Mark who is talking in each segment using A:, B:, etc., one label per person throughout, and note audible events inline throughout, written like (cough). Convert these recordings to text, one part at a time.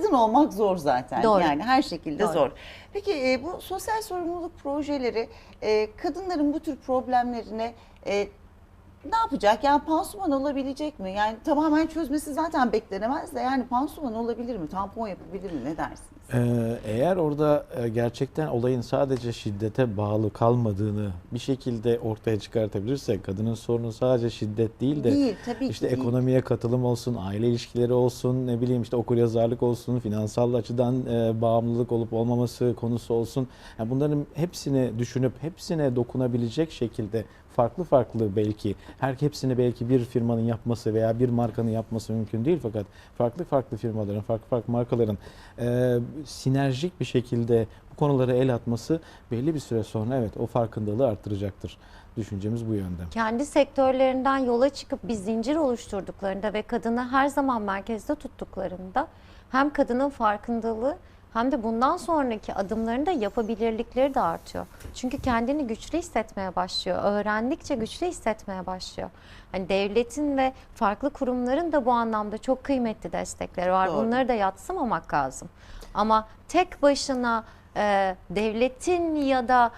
A: kadın olmak zor zaten.
B: Doğru.
A: Yani her şekilde
B: Doğru.
A: zor. Peki e, bu sosyal sorumluluk projeleri e, kadınların bu tür problemlerine e, ne yapacak? Yani pansuman olabilecek mi? Yani tamamen çözmesi zaten beklenemez de yani pansuman olabilir mi? Tampon yapabilir mi? Ne dersiniz?
C: Ee, eğer orada e, gerçekten olayın sadece şiddete bağlı kalmadığını bir şekilde ortaya çıkartabilirsek, kadının sorunu sadece şiddet değil de
A: Değil tabii
C: işte
A: ki değil.
C: ekonomiye katılım olsun, aile ilişkileri olsun, ne bileyim işte okuryazarlık olsun, finansal açıdan e, bağımlılık olup olmaması konusu olsun. Yani bunların hepsini düşünüp hepsine dokunabilecek şekilde farklı farklı belki her hepsini belki bir firmanın yapması veya bir markanın yapması mümkün değil fakat farklı farklı firmaların, farklı farklı markaların e, sinerjik bir şekilde bu konulara el atması belli bir süre sonra evet o farkındalığı arttıracaktır. Düşüncemiz bu yönde.
B: kendi sektörlerinden yola çıkıp bir zincir oluşturduklarında ve kadını her zaman merkezde tuttuklarında hem kadının farkındalığı hem de bundan sonraki adımlarında yapabilirlikleri de artıyor. Çünkü kendini güçlü hissetmeye başlıyor. Öğrendikçe güçlü hissetmeye başlıyor. Hani devletin ve farklı kurumların da bu anlamda çok kıymetli destekleri var.
A: Doğru.
B: Bunları da yatsımamak lazım. Ama tek başına e, devletin ya da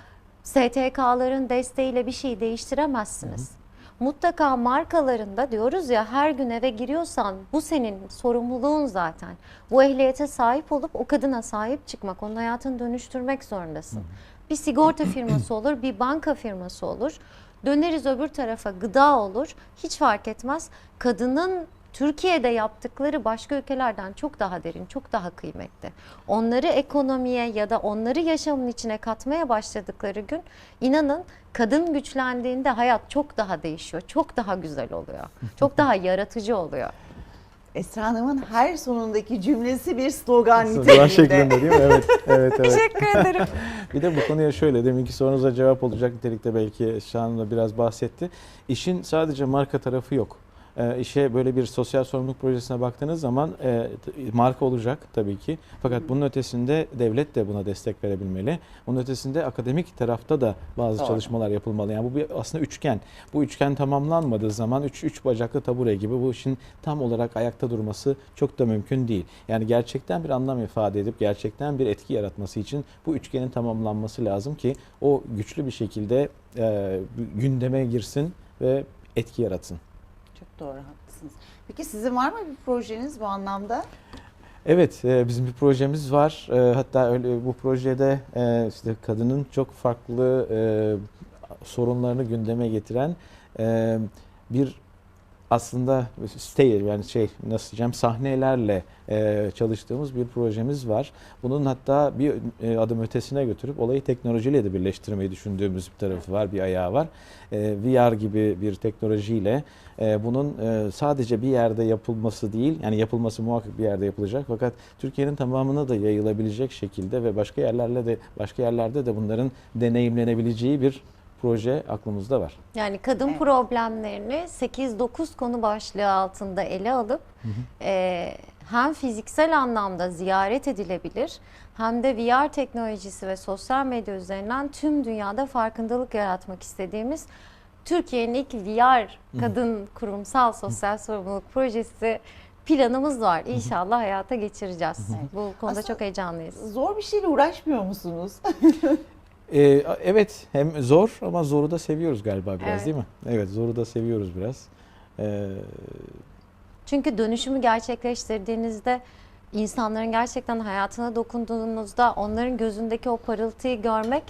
B: STK'ların desteğiyle bir şey değiştiremezsiniz. Mutlaka markalarında diyoruz ya her gün eve giriyorsan bu senin sorumluluğun zaten. Bu ehliyete sahip olup o kadına sahip çıkmak, onun hayatını dönüştürmek zorundasın. Bir sigorta firması (clears throat) olur, bir banka firması olur. Döneriz öbür tarafa gıda olur. Hiç fark etmez. Kadının Türkiye'de yaptıkları başka ülkelerden çok daha derin, çok daha kıymetli. Onları ekonomiye ya da onları yaşamın içine katmaya başladıkları gün inanın kadın güçlendiğinde hayat çok daha değişiyor, çok daha güzel oluyor. (laughs) Çok daha yaratıcı oluyor.
A: Esra Hanım'ın her sonundaki cümlesi bir slogan
C: Slogan
A: niteliğinde.
C: şeklinde değil mi? (laughs) Evet, evet, evet.
B: Teşekkür ederim. (laughs)
C: Bir de bu konuya şöyle, deminki sorunuza cevap olacak nitelikte belki Şahan da biraz bahsetti. İşin sadece marka tarafı yok. E, işe böyle bir sosyal sorumluluk projesine baktığınız zaman e, marka olacak tabii ki. Fakat bunun ötesinde devlet de buna destek verebilmeli. Bunun ötesinde akademik tarafta da bazı
A: Doğru.
C: çalışmalar yapılmalı. Yani bu bir aslında üçgen. Bu üçgen tamamlanmadığı zaman üç, üç bacaklı tabure gibi bu işin tam olarak ayakta durması çok da mümkün değil. Yani gerçekten bir anlam ifade edip gerçekten bir etki yaratması için bu üçgenin tamamlanması lazım ki o güçlü bir şekilde e, gündeme girsin ve etki yaratsın.
A: Doğru haklısınız. Peki sizin var mı bir projeniz bu anlamda?
C: Evet, e, bizim bir projemiz var. E, hatta öyle bu projede e, işte kadının çok farklı sorunlarını gündeme getiren bir aslında stage yani şey nasıl diyeceğim sahnelerle e, çalıştığımız bir projemiz var. Bunun hatta bir e, adım ötesine götürüp olayı teknolojiyle de birleştirmeyi düşündüğümüz bir tarafı var, bir ayağı var. E, VR gibi bir teknolojiyle e, bunun e, sadece bir yerde yapılması değil, yani yapılması muhakkak bir yerde yapılacak fakat Türkiye'nin tamamına da yayılabilecek şekilde ve başka yerlerle de başka yerlerde de bunların deneyimlenebileceği bir proje aklımızda var.
B: Yani kadın
A: Evet.
B: problemlerini 8-9 konu başlığı altında ele alıp e, hem fiziksel anlamda ziyaret edilebilir hem de VR teknolojisi ve sosyal medya üzerinden tüm dünyada farkındalık yaratmak istediğimiz Türkiye'nin ilk VR kadın kurumsal sosyal sorumluluk projesi planımız var. İnşallah hayata geçireceğiz. Bu konuda
A: Aslında-
B: çok heyecanlıyız.
A: Zor bir şeyle uğraşmıyor musunuz? (laughs)
C: Ee, evet hem zor ama zoru da seviyoruz galiba biraz
B: Evet.
C: değil mi? Evet zoru da seviyoruz biraz. Ee,
B: Çünkü dönüşümü gerçekleştirdiğinizde insanların gerçekten hayatına dokunduğunuzda onların gözündeki o parıltıyı görmek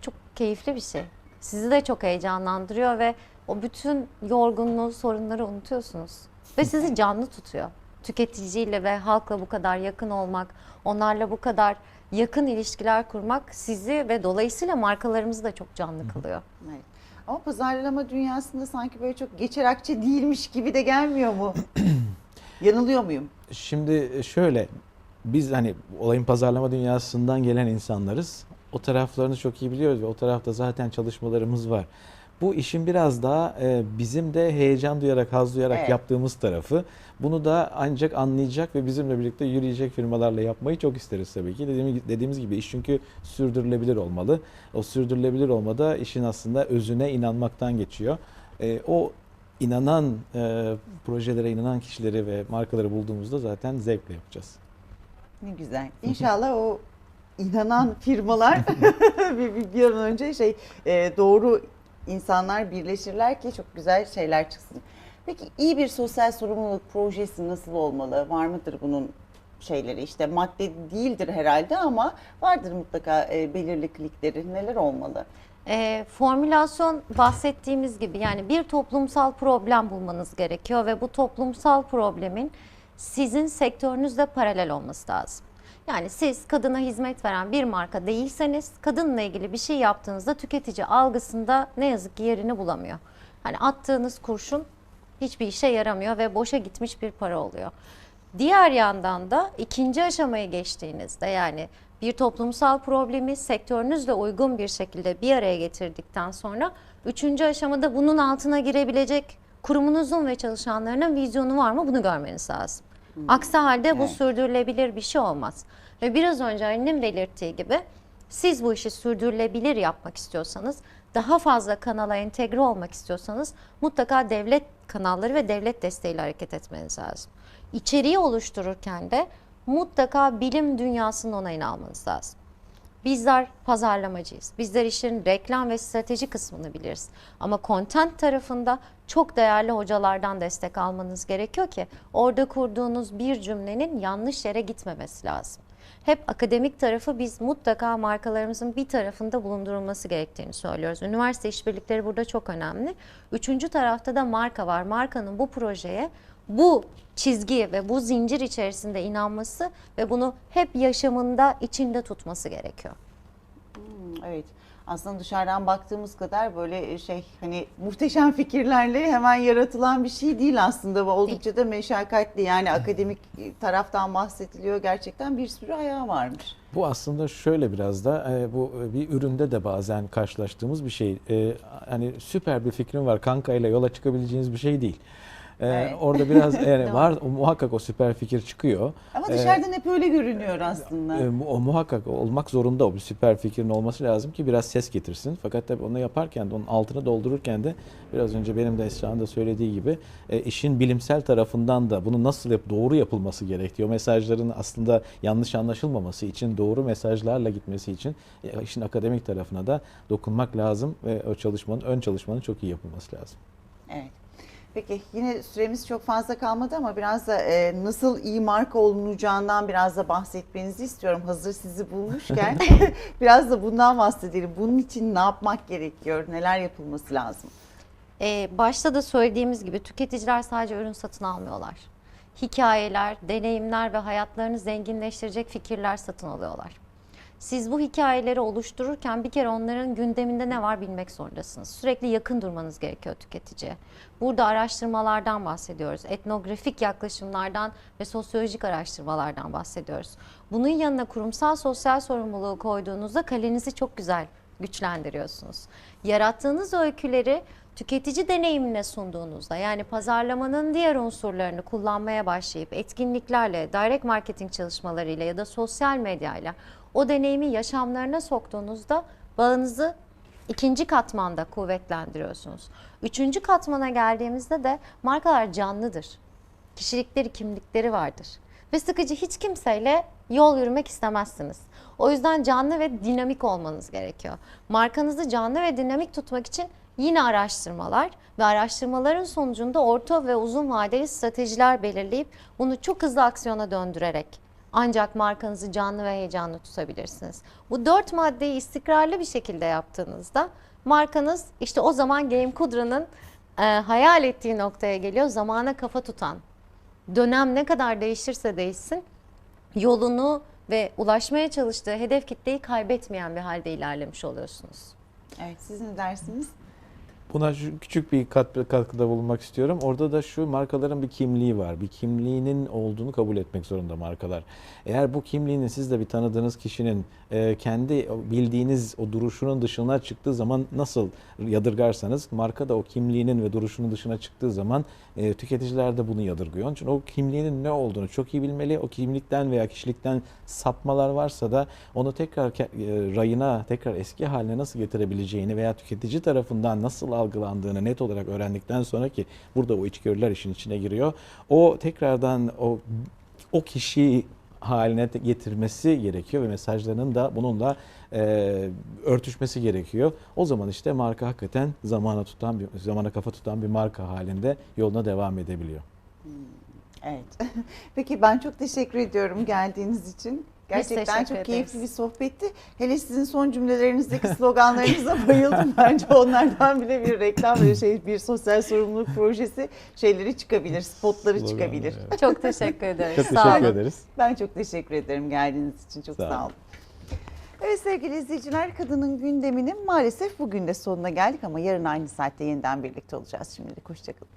B: çok keyifli bir şey. Sizi de çok heyecanlandırıyor ve o bütün yorgunluğu, sorunları unutuyorsunuz. Ve sizi (laughs) canlı tutuyor. Tüketiciyle ve halkla bu kadar yakın olmak, onlarla bu kadar yakın ilişkiler kurmak sizi ve dolayısıyla markalarımızı da çok canlı kılıyor.
A: Evet. Ama pazarlama dünyasında sanki böyle çok geçer akçe değilmiş gibi de gelmiyor mu? (clears throat) Yanılıyor muyum?
C: şimdi şöyle biz hani olayın pazarlama dünyasından gelen insanlarız. O taraflarını çok iyi biliyoruz ve o tarafta zaten çalışmalarımız var. Bu işin biraz daha e, bizim de heyecan duyarak, haz duyarak
A: Evet.
C: yaptığımız tarafı. Bunu da ancak anlayacak ve bizimle birlikte yürüyecek firmalarla yapmayı çok isteriz tabii ki. Dediğimiz, dediğimiz gibi iş çünkü sürdürülebilir olmalı. O sürdürülebilir olmada işin aslında özüne inanmaktan geçiyor. E, o inanan e, projelere inanan kişileri ve markaları bulduğumuzda zaten zevkle yapacağız.
A: Ne güzel. İnşallah o inanan firmalar (laughs) (laughs) bir, bir, bir an önce şey e, doğru insanlar birleşirler ki çok güzel şeyler çıksın. Peki iyi bir sosyal sorumluluk projesi nasıl olmalı? Var mıdır bunun şeyleri? İşte madde değildir herhalde ama vardır mutlaka e, belirli klikleri. Neler olmalı?
B: E, formülasyon bahsettiğimiz gibi yani bir toplumsal problem bulmanız gerekiyor ve bu toplumsal problemin sizin sektörünüzle paralel olması lazım. Yani siz kadına hizmet veren bir marka değilseniz kadınla ilgili bir şey yaptığınızda tüketici algısında ne yazık ki yerini bulamıyor. Hani attığınız kurşun hiçbir işe yaramıyor ve boşa gitmiş bir para oluyor. Diğer yandan da ikinci aşamaya geçtiğinizde yani bir toplumsal problemi sektörünüzle uygun bir şekilde bir araya getirdikten sonra üçüncü aşamada bunun altına girebilecek kurumunuzun ve çalışanlarının vizyonu var mı bunu görmeniz lazım. Aksi halde bu
A: Evet.
B: sürdürülebilir bir şey olmaz. Ve biraz önce Ali'nin belirttiği gibi siz bu işi sürdürülebilir yapmak istiyorsanız, daha fazla kanala entegre olmak istiyorsanız mutlaka devlet kanalları ve devlet desteğiyle hareket etmeniz lazım. İçeriği oluştururken de mutlaka bilim dünyasının onayını almanız lazım. Bizler pazarlamacıyız. Bizler işin reklam ve strateji kısmını biliriz. Ama content tarafında çok değerli hocalardan destek almanız gerekiyor ki orada kurduğunuz bir cümlenin yanlış yere gitmemesi lazım. Hep akademik tarafı biz mutlaka markalarımızın bir tarafında bulundurulması gerektiğini söylüyoruz. Üniversite işbirlikleri burada çok önemli. Üçüncü tarafta da marka var. Markanın bu projeye bu çizgi ve bu zincir içerisinde inanması ve bunu hep yaşamında içinde tutması gerekiyor.
A: Hmm, Evet. Aslında dışarıdan baktığımız kadar böyle şey hani muhteşem fikirlerle hemen yaratılan bir şey değil aslında. Bu oldukça da meşakkatli. Yani akademik taraftan bahsediliyor. Gerçekten bir sürü ayağı varmış.
C: Bu aslında şöyle biraz da e, bu e, bir üründe de bazen karşılaştığımız bir şey. E, hani süper bir fikrim var kankayla yola çıkabileceğiniz bir şey değil. E,
A: Evet.
C: Orada biraz (laughs) yani var o, muhakkak o süper fikir çıkıyor.
A: Ama
C: Ee,
A: dışarıdan hep öyle görünüyor aslında.
C: E, o muhakkak olmak zorunda o bir süper fikrin olması lazım ki biraz ses getirsin. Fakat tabii onu yaparken de onun altını doldururken de biraz önce benim de Esra'nın da söylediği gibi e, işin bilimsel tarafından da bunu nasıl yap doğru yapılması gerekiyor. Mesajların aslında yanlış anlaşılmaması için doğru mesajlarla gitmesi için e, işin akademik tarafına da dokunmak lazım ve o çalışmanın ön çalışmanın çok iyi yapılması lazım.
A: Evet. Peki yine süremiz çok fazla kalmadı ama biraz da e, nasıl iyi marka olunacağından biraz da bahsetmenizi istiyorum. Hazır sizi bulmuşken (laughs) (laughs) biraz da bundan bahsedelim. Bunun için ne yapmak gerekiyor? Neler yapılması lazım?
B: Ee, başta da söylediğimiz gibi tüketiciler sadece ürün satın almıyorlar. Hikayeler, deneyimler ve hayatlarını zenginleştirecek fikirler satın alıyorlar. Siz bu hikayeleri oluştururken bir kere onların gündeminde ne var bilmek zorundasınız. Sürekli yakın durmanız gerekiyor tüketiciye. Burada araştırmalardan bahsediyoruz. Etnografik yaklaşımlardan ve sosyolojik araştırmalardan bahsediyoruz. Bunun yanına kurumsal sosyal sorumluluğu koyduğunuzda kalenizi çok güzel güçlendiriyorsunuz. Yarattığınız öyküleri tüketici deneyimine sunduğunuzda yani pazarlamanın diğer unsurlarını kullanmaya başlayıp etkinliklerle, direct marketing çalışmalarıyla ya da sosyal medyayla o deneyimi yaşamlarına soktuğunuzda bağınızı ikinci katmanda kuvvetlendiriyorsunuz. Üçüncü katmana geldiğimizde de markalar canlıdır. Kişilikleri, kimlikleri vardır. Ve sıkıcı hiç kimseyle yol yürümek istemezsiniz. O yüzden canlı ve dinamik olmanız gerekiyor. Markanızı canlı ve dinamik tutmak için yine araştırmalar ve araştırmaların sonucunda orta ve uzun vadeli stratejiler belirleyip bunu çok hızlı aksiyona döndürerek ancak markanızı canlı ve heyecanlı tutabilirsiniz. Bu dört maddeyi istikrarlı bir şekilde yaptığınızda markanız işte o zaman Game Kudra'nın e, hayal ettiği noktaya geliyor. Zamana kafa tutan, dönem ne kadar değişirse değişsin yolunu ve ulaşmaya çalıştığı hedef kitleyi kaybetmeyen bir halde ilerlemiş oluyorsunuz.
A: Evet siz ne dersiniz?
C: Buna şu küçük bir kat, katkıda bulunmak istiyorum. Orada da şu markaların bir kimliği var. Bir kimliğinin olduğunu kabul etmek zorunda markalar. Eğer bu kimliğinin siz de bir tanıdığınız kişinin e, kendi bildiğiniz o duruşunun dışına çıktığı zaman nasıl yadırgarsanız marka da o kimliğinin ve duruşunun dışına çıktığı zaman e, tüketiciler de bunu yadırgıyor. Onun için o kimliğinin ne olduğunu çok iyi bilmeli. O kimlikten veya kişilikten sapmalar varsa da onu tekrar e, rayına, tekrar eski haline nasıl getirebileceğini veya tüketici tarafından nasıl algılandığını net olarak öğrendikten sonra ki burada o içgörüler işin içine giriyor. O tekrardan o o kişiyi haline getirmesi gerekiyor ve mesajlarının da bununla e, örtüşmesi gerekiyor. O zaman işte marka hakikaten zamana tutan bir zamana kafa tutan bir marka halinde yoluna devam edebiliyor.
A: Evet. (laughs) Peki ben çok teşekkür ediyorum geldiğiniz için. Gerçekten çok
B: ederiz.
A: keyifli bir sohbetti. Hele sizin son cümlelerinizdeki sloganlarınıza (laughs) bayıldım. Bence onlardan bile bir reklam ve şey bir sosyal sorumluluk projesi şeyleri çıkabilir, spotları
C: Slogan,
A: çıkabilir.
C: evet.
B: Çok teşekkür (laughs) ederiz.
C: Çok
B: Sağ
C: teşekkür
B: olun.
C: ederiz.
A: Ben çok teşekkür ederim geldiğiniz için. Çok
C: Sağ
A: sağ,
C: olun.
A: olun. Evet sevgili izleyiciler kadının gündeminin maalesef bugün de sonuna geldik ama yarın aynı saatte yeniden birlikte olacağız. Şimdilik hoşçakalın.